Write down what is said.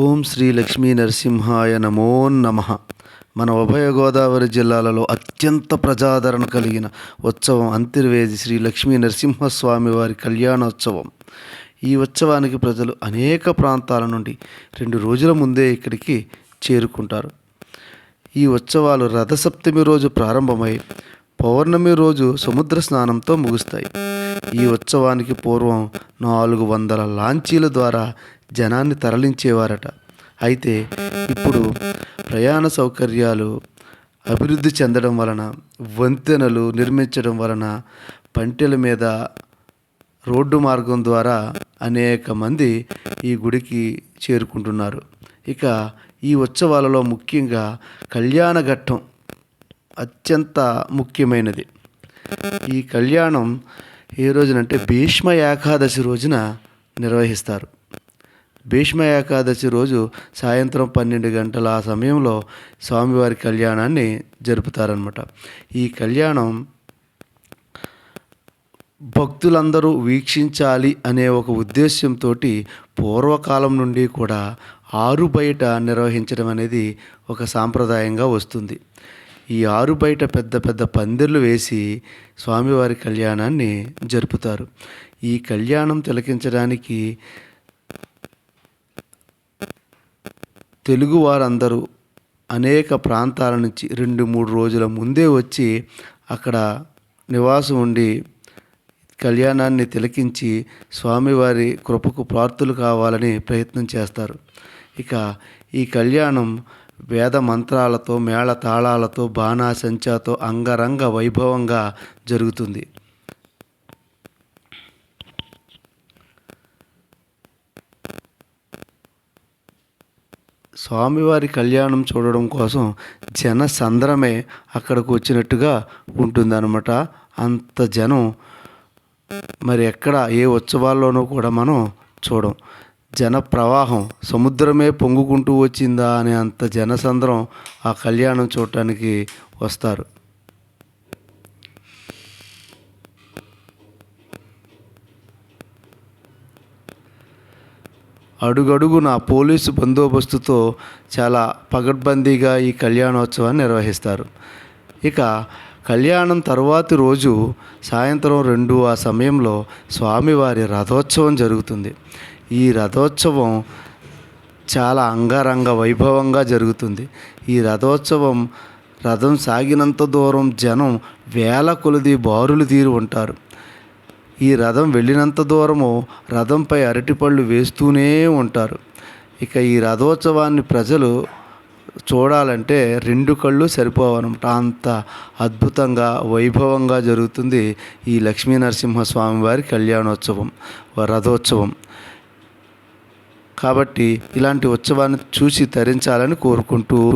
ఓం శ్రీ లక్ష్మీ నరసింహాయ నమో నమ. మన ఉభయ గోదావరి జిల్లాలలో అత్యంత ప్రజాదరణ కలిగిన ఉత్సవం అంతర్వేది శ్రీ లక్ష్మీ నరసింహస్వామి వారి కళ్యాణోత్సవం. ఈ ఉత్సవానికి ప్రజలు అనేక ప్రాంతాల నుండి రెండు రోజుల ముందే ఇక్కడికి చేరుకుంటారు. ఈ ఉత్సవాలు రథసప్తమి రోజు ప్రారంభమై పౌర్ణమి రోజు సముద్ర స్నానంతో ముగుస్తాయి. ఈ ఉత్సవానికి పూర్వం నాలుగు వందల లాంచీల ద్వారా జనాన్ని తరలించేవారట. అయితే ఇప్పుడు ప్రయాణ సౌకర్యాలు అభివృద్ధి చెందడం వలన వంతెనలు నిర్మించడం వలన పంటెల మీద రోడ్డు మార్గం ద్వారా అనేక మంది ఈ గుడికి చేరుకుంటున్నారు. ఇక ఈ ఉత్సవాలలో ముఖ్యంగా కళ్యాణ ఘట్టం అత్యంత ముఖ్యమైనది. ఈ కళ్యాణం ఏ రోజునంటే భీష్మ ఏకాదశి రోజున నిర్వహిస్తారు. భీష్మ ఏకాదశి రోజు సాయంత్రం పన్నెండు గంటల ఆ సమయంలో స్వామివారి కళ్యాణాన్ని జరుపుతారనమాట ఈ కళ్యాణం భక్తులందరూ వీక్షించాలి అనే ఒక ఉద్దేశ్యంతో పూర్వకాలం నుండి కూడా ఆరు బయట నిర్వహించడం అనేది ఒక సాంప్రదాయంగా వస్తుంది. ఈ ఆరు బయట పెద్ద పెద్ద పందిర్లు వేసి స్వామివారి కళ్యాణాన్ని జరుపుతారు. ఈ కళ్యాణం తిలకించడానికి తెలుగు వారందరూ అనేక ప్రాంతాల నుంచి రెండు మూడు రోజుల ముందే వచ్చి అక్కడ నివాసం ఉండి కళ్యాణాన్ని తిలకించి స్వామివారి కృపకు ప్రార్థులు కావాలని ప్రయత్నం చేస్తారు. ఇక ఈ కళ్యాణం వేద మంత్రాలతో మేళ తాళాలతో బాణాసంచాతో అంగరంగ వైభవంగా జరుగుతుంది. స్వామివారి కళ్యాణం చూడడం కోసం జన సంద్రమే అక్కడికి వచ్చినట్టుగా ఉంటుందన్నమాట. అంత జనం మరి ఎక్కడ ఏ ఉత్సవాల్లోనూ కూడా మనం చూడం. జన ప్రవాహం సముద్రమే పొంగుకుంటూ వచ్చిందా అనే అంత జనసంద్రం ఆ కళ్యాణం చూడటానికి వస్తారు. అడుగడుగున పోలీసు బందోబస్తుతో చాలా పగడ్బందీగా ఈ కళ్యాణోత్సవాన్ని నిర్వహిస్తారు. ఇక కళ్యాణం తరువాతి రోజు సాయంత్రం రెండు ఆ సమయంలో స్వామివారి రథోత్సవం జరుగుతుంది. ఈ రథోత్సవం చాలా అంగరంగ వైభవంగా జరుగుతుంది. ఈ రథోత్సవం రథం సాగినంత దూరం జనం వేల కొలది బారులు తీరి ఉంటారు. ఈ రథం వెళ్ళినంత దూరము రథంపై అరటిపళ్ళు వేస్తూనే ఉంటారు. ఇక ఈ రథోత్సవాన్ని ప్రజలు చూడాలంటే రెండు కళ్ళు సరిపోవనమాట. అంత అద్భుతంగా వైభవంగా జరుగుతుంది ఈ లక్ష్మీ నరసింహస్వామి వారి కళ్యాణోత్సవం రథోత్సవం. కాబట్టి ఇలాంటి ఉత్సవాన్ని చూసి తరించాలని కోరుకుంటూ